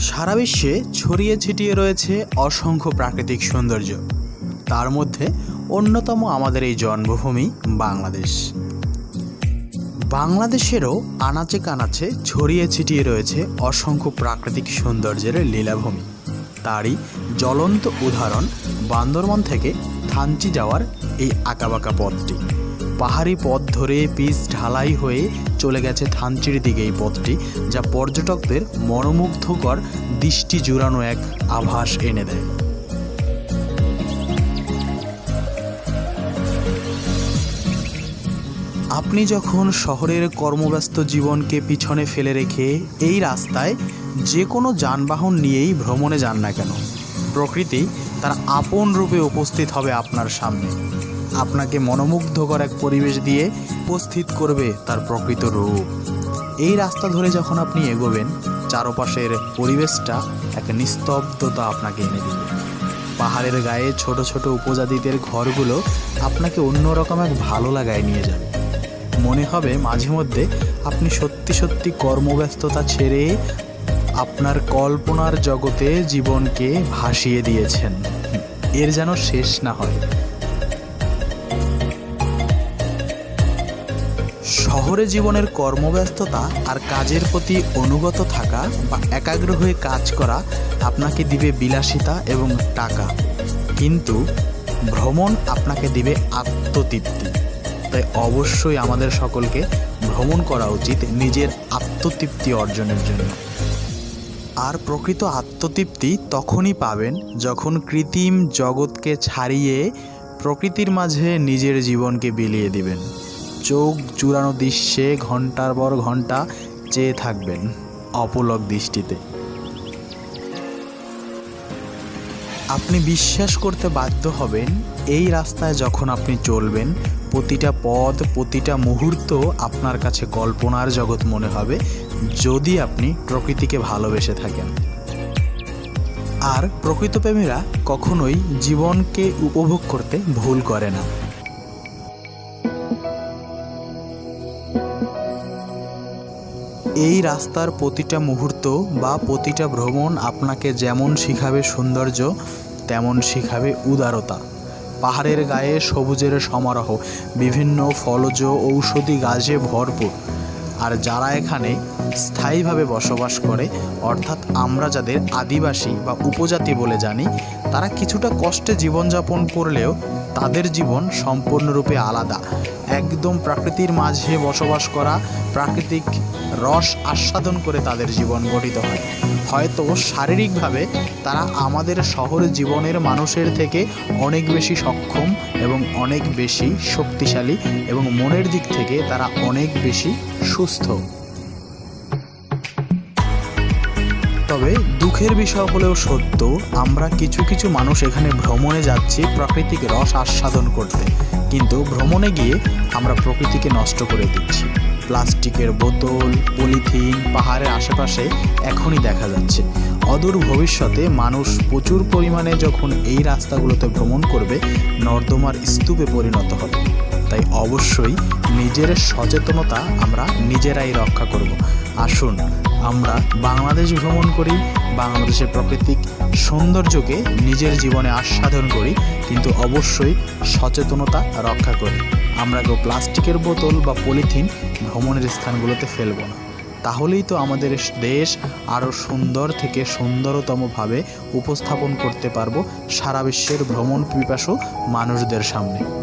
সারা বিশ্বে ছড়িয়ে ছিটিয়ে রয়েছে অসংখ্য প্রাকৃতিক সৌন্দর্য। তার মধ্যে অন্যতম আমাদের এই জন্মভূমি বাংলাদেশ। বাংলাদেশেরও আনাচে কানাচে ছড়িয়ে ছিটিয়ে রয়েছে অসংখ্য প্রাকৃতিক সৌন্দর্যের লীলাভূমি। তারই জ্বলন্ত উদাহরণ বান্দরবন থেকে থানচি যাওয়ার এই আঁকাবাঁকা পথটি। পাহাড়ি পথ ধরে পিচ ঢালাই হয়ে চলে গেছে থানচির দিকে এই পথটি, যা পর্যটকদের মনোমুগ্ধকর দৃষ্টি জুড়ানো এক আভাস এনে দেয়। আপনি যখন শহরের কর্মব্যস্ত জীবনকে পিছনে ফেলে রেখে এই রাস্তায় যে কোনো যানবাহন নিয়েই ভ্রমণে যান না কেন, প্রকৃতি তার আপন রূপে উপস্থিত হবে আপনার সামনে। আপনাকে মনোমুগ্ধকর এক পরিবেশ দিয়ে উপস্থিত করবে তার প্রকৃত রূপ। এই রাস্তা ধরে যখন আপনি এগোবেন, চারপাশের পরিবেশটা এক নিস্তব্ধতা আপনাকে এনে দেবে। পাহাড়ের গায়ে ছোট ছোট উপজাতিদের ঘরগুলো আপনাকে অন্যরকম এক ভালো লাগায় নিয়ে যাবে। মনে হবে মাঝে মধ্যে আপনি সত্যি সত্যি কর্মব্যস্ততা ছেড়ে আপনার কল্পনার জগতে জীবনকে ভাসিয়ে দিয়েছেন। এর যেন শেষ না হয়। শহরে জীবনের কর্মব্যস্ততা আর কাজের প্রতি অনুগত থাকা বা একাগ্র হয়ে কাজ করা আপনাকে দিবে বিলাসিতা এবং টাকা। কিন্তু ভ্রমণ আপনাকে দিবে আত্মতৃপ্তি। তাই অবশ্যই আমাদের সকলকে ভ্রমণ করা উচিত নিজের আত্মতৃপ্তি অর্জনের জন্য। আর প্রকৃত আত্মতৃপ্তি তখনই পাবেন যখন কৃত্রিম জগৎকে ছাড়িয়ে প্রকৃতির মাঝে নিজের জীবনকে বিলিয়ে দিবেন। চোখ জুড়ানো দৃশ্যে ঘণ্টার পর ঘণ্টা চেয়ে থাকবেন অপলক দৃষ্টিতে। আপনি বিশ্বাস করতে বাধ্য হবেন, এই রাস্তায় যখন আপনি চলবেন, প্রতিটা পথ, প্রতিটা মুহূর্ত আপনার কাছে কল্পনার জগৎ মনে হবে, যদি আপনি প্রকৃতিকে ভালোবেসে থাকেন। আর প্রকৃতপ্রেমীরা কখনোই জীবনকে উপভোগ করতে ভুল করে না। এই রাস্তার প্রতিটা মুহূর্ত বা প্রতিটা ভ্রমণ আপনাকে যেমন শিখাবে সৌন্দর্য, তেমন শিখাবে উদারতা। পাহাড়ের গায়ে সবুজের সমারোহ, বিভিন্ন ফলজ ঔষধি গাছে ভরপুর। আর যারা এখানে স্থায়ীভাবে বসবাস করে, অর্থাৎ আমরা যাদের আদিবাসী বা উপজাতি বলে জানি, তারা কিছুটা কষ্টে জীবনযাপন করলেও তাদের জীবন সম্পূর্ণরূপে আলাদা। একদম প্রকৃতির মাঝে বসবাস করা প্রাকৃতিক রস আস্বাদন করে তাদের জীবন গঠিত হয়। হয়তো শারীরিকভাবে তারা আমাদের শহর জীবনের মানুষের থেকে অনেক বেশি সক্ষম এবং অনেক বেশি শক্তিশালী এবং মনের দিক থেকে তারা অনেক বেশি সুস্থ। তবে দুঃখের বিষয় হলেও সত্য, আমরা কিছু কিছু মানুষ এখানে ভ্রমণে যাচ্ছি প্রাকৃতিক রস আস্বাদন করতে। কিন্তু ভ্রমণে গিয়ে আমরা প্রকৃতিকে নষ্ট করে দিচ্ছি। প্লাস্টিকের বোতল, পলিথিন, পাহাড়ের আশেপাশে এখনই দেখা যাচ্ছে। অদূর ভবিষ্যতে মানুষ প্রচুর পরিমাণে যখন এই রাস্তাগুলোতে ভ্রমণ করবে, নর্দমার স্তূপে পরিণত হবে। তাই অবশ্যই নিজের সচেতনতা আমরা নিজেরাই রক্ষা করব। আসুন, আমরা বাংলাদেশ ভ্রমণ করি, বাংলাদেশের প্রাকৃতিক সৌন্দর্যকে নিজের জীবনে আস্বাদন করি, কিন্তু অবশ্যই সচেতনতা রক্ষা করি। আমরা কেউ প্লাস্টিকের বোতল বা পলিথিন ভ্রমণের স্থানগুলোতে ফেলব না। তাহলেই তো আমাদের দেশ আরও সুন্দর থেকে সুন্দরতমভাবে উপস্থাপন করতে পারব সারা বিশ্বের ভ্রমণ পিপাসু মানুষদের সামনে।